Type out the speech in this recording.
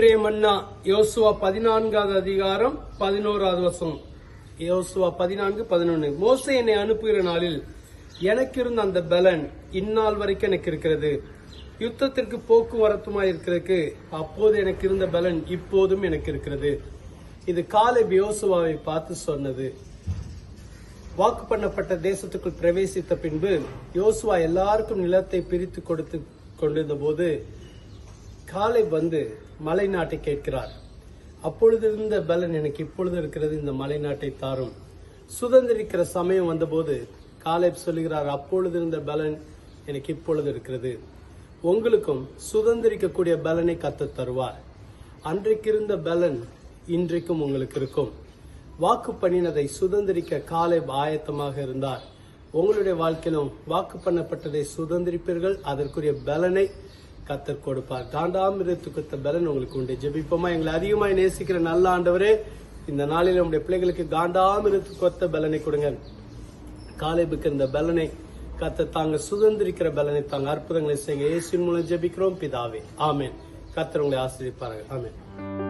யோசுவா பதினான்காவது அதிகாரம் பதினோராவது வசனம். யோசுவா பதினான்கு பதினொன்னு. மோசே என்னை அனுப்புகிற நாளில் எனக்கு இருந்த அந்த பலன் இந்நாள் வரைக்கும் எனக்கு இருக்கிறது. யுத்தத்திற்கு போக்குவரத்துமாய் இருக்கிறதுக்கு அப்போது எனக்கு இருந்த பலன் இப்போதும் எனக்கு இருக்கிறது. இது காலை யோசுவாவை பார்த்து சொன்னது. வாக்கு பண்ணப்பட்ட தேசத்துக்குள் பிரவேசித்த பின்பு யோசுவா எல்லாருக்கும் நிலத்தை பிரித்து கொடுத்து கொண்டிருந்த போது காலை வந்து மலை நாட்டை கேட்கிறார். அப்பொழுது இருந்த பலன் எனக்கு இப்பொழுது இருக்கிறது இந்த மலை நாட்டை தாரும். சுதந்திரிக்கிற சமயம் வந்தபோது காலை சொல்லுகிறார் அப்பொழுது இருந்த பலன் எனக்கு இப்பொழுது இருக்கிறது. உங்களுக்கும் சுதந்திரிக்கக்கூடிய பலனை கத்து தருவார். அன்றைக்கு இருந்த பலன் இன்றைக்கும் உங்களுக்கு இருக்கும். வாக்கு பண்ணினதை சுதந்திரிக்க காலை ஆயத்தமாக இருந்தார். உங்களுடைய வாழ்க்கையிலும் வாக்கு பண்ணப்பட்டதை சுதந்திரிப்பீர்கள். அதற்குரிய பலனை கத்தர் கொடுப்பார். காண்டாமிரத்து கொடுத்த பலன் உங்களுக்கு உண்டு. ஜெபிப்போமா? எங்களை அதிகமாய் நேசிக்கிற நல்ல ஆண்டவரே இந்த நாளில் நம்முடைய பிள்ளைகளுக்கு காண்டாமிரத்து கொத்த பலனை கொடுங்க. காலைபுக்கு இந்த பலனை கத்த தாங்க சுதந்திரிக்கிற பலனை தாங்க அற்புதங்களை செய்ய இயேசின் மூலம் ஜெபிக்கிறோம். பிதாவே ஆமேன். கத்தர் உங்களை ஆசிரியப்பார்கள் ஆமேன்.